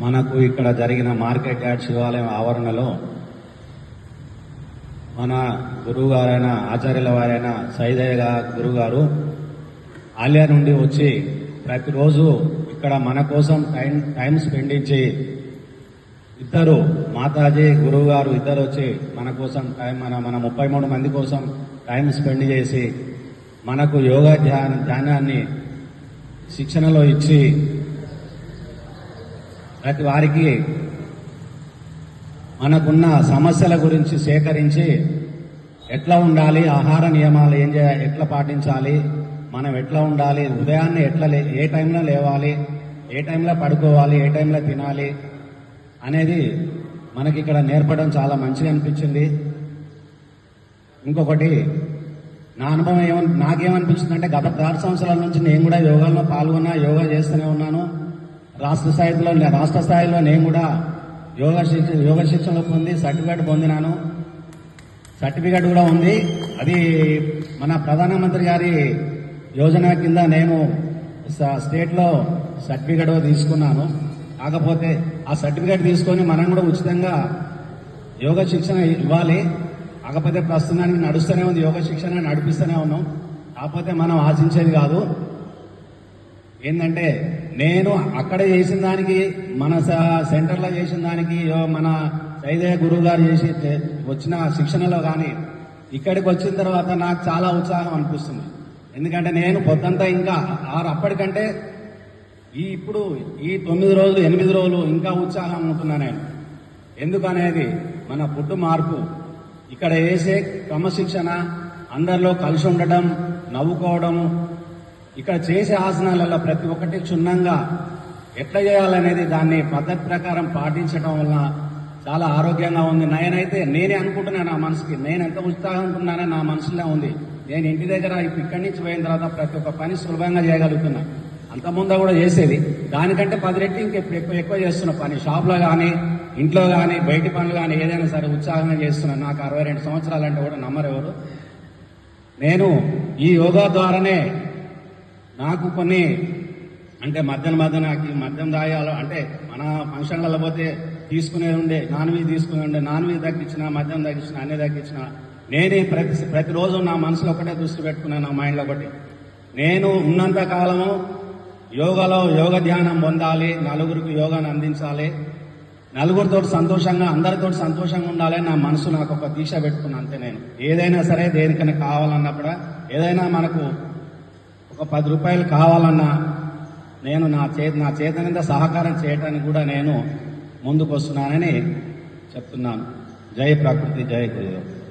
మనకు ఇక్కడ జరిగిన మార్కెట్ యార్డ్ శివాలయం ఆవరణలో మన గురువు గారైన ఆచార్యుల వారైన సైదయ్య గా- గురువు గారు ఆలయ నుండి వచ్చి ప్రతిరోజు ఇక్కడ మన కోసం టైం టైం స్పెండించి ఇద్దరు మాతాజీ గురువు గారు ఇద్దరు వచ్చి మన కోసం టైం మన మన ముప్పై మూడు మంది కోసం టైం స్పెండ్ చేసి మనకు యోగా ధ్యాన ధ్యానాన్ని శిక్షణలో ఇచ్చి ప్రతి వారికి మనకున్న సమస్యల గురించి సేకరించి ఎట్లా ఉండాలి ఆహార నియమాలు ఏం చేయాలి ఎట్లా పాటించాలి మనం ఎట్లా ఉండాలి ఉదయాన్నే ఎట్లా ఏ టైంలో లేవాలి ఏ టైంలో పడుకోవాలి ఏ టైంలో తినాలి అనేది మనకి ఇక్కడ నేర్పడం చాలా మంచిగా అనిపించింది. ఇంకొకటి నా అనుభవం ఏమని నాకేమనిపించిందంటే గత ఆరు సంవత్సరాల నుంచి నేను కూడా యోగాలో పాల్గొన్నా యోగా చేస్తూనే ఉన్నాను. రాష్ట్ర స్థాయిలో రాష్ట్ర స్థాయిలో నేను కూడా యోగా శిక్షణ యోగా శిక్షణ పొంది సర్టిఫికేట్ పొందినాను. సర్టిఫికేట్ కూడా ఉంది. అది మన ప్రధానమంత్రి గారి యోజన కింద నేను స్టేట్లో సర్టిఫికేట్ తీసుకున్నాను. కాకపోతే ఆ సర్టిఫికేట్ తీసుకొని మనం కూడా ఉచితంగా యోగా శిక్షణ ఇవ్వాలి. కాకపోతే ప్రస్తుతానికి నడుస్తూనే ఉంది. యోగా శిక్షణ నడిపిస్తూనే ఉన్నాం. కాకపోతే మనం ఆశించేది కాదు. ఏంటంటే నేను అక్కడ చేసిన దానికి మన సెంటర్లో చేసిన దానికి మన సైదయ్య గురువు గారు చేసి వచ్చిన శిక్షణలో కానీ ఇక్కడికి వచ్చిన తర్వాత నాకు చాలా ఉత్సాహం అనిపిస్తుంది. ఎందుకంటే నేను పొద్దంతా ఇంకా ఆరు అప్పటికంటే ఈ ఇప్పుడు ఈ తొమ్మిది రోజులు ఎనిమిది రోజులు ఇంకా ఉత్సాహం ఉంటున్నా నేను. ఎందుకనేది మన పుట్టు మార్పు ఇక్కడ వేసే క్రమశిక్షణ అందరిలో కలిసి ఉండటం నవ్వుకోవడం ఇక్కడ చేసే ఆసనాలలో ప్రతి ఒక్కటి క్షుణ్ణంగా ఎట్లా చేయాలనేది దాన్ని పద్ధతి ప్రకారం పాటించడం వల్ల చాలా ఆరోగ్యంగా ఉంది. నేనైతే నేనే అనుకుంటున్నాను నా మనసుకి నేను ఎంత ఉత్సాహం ఉంటున్నానో నా మనసులో ఉంది. నేను ఇంటి దగ్గర ఇప్పుడు ఇక్కడి నుంచి పోయిన తర్వాత ప్రతి ఒక్క పని సులభంగా చేయగలుగుతున్నా. అంత ముందు కూడా చేసేది. దానికంటే పది రెట్లు ఇంకెక్కువ ఎక్కువ ఎక్కువ చేస్తున్న. పని షాప్లో కానీ ఇంట్లో కానీ బయటి పనులు కానీ ఏదైనా సరే ఉత్సాహంగా చేస్తున్నాను నాకు అరవై రెండు సంవత్సరాలు అంటే కూడా నమ్మరు ఎవరు. నేను ఈ యోగా ద్వారానే నాకు కొన్ని అంటే మధ్యాహ్నం మధ్య నాకు మద్యం దాయాలు అంటే మన ఫంక్షన్లలో పోతే తీసుకునేది ఉండే నాన్ వెజ్ తీసుకునే ఉండే నాన్ వెజ్ తగ్గించిన మద్యం తగ్గించిన అన్ని తగ్గించిన నేనే ప్రతి ప్రతిరోజు నా మనసులో ఒకటే దృష్టి పెట్టుకున్నాను నా మైండ్లో ఒకటి. నేను ఉన్నంత కాలము యోగాలో యోగ ధ్యానం పొందాలి నలుగురికి యోగాను అందించాలి నలుగురితో సంతోషంగా అందరితో సంతోషంగా ఉండాలి నా మనసు నాకు ఒక దీక్ష పెట్టుకున్నాను అంతే నేను. ఏదైనా సరే దేనికైనా కావాలన్నప్పుడు ఏదైనా మనకు ఒక పది రూపాయలు కావాలన్నా నేను నా చే నా చేతనింద సహకారం చేయటానికి కూడా నేను ముందుకు వస్తున్నానని చెప్తున్నాను. జై ప్రకృతి జై గురుదేవ్.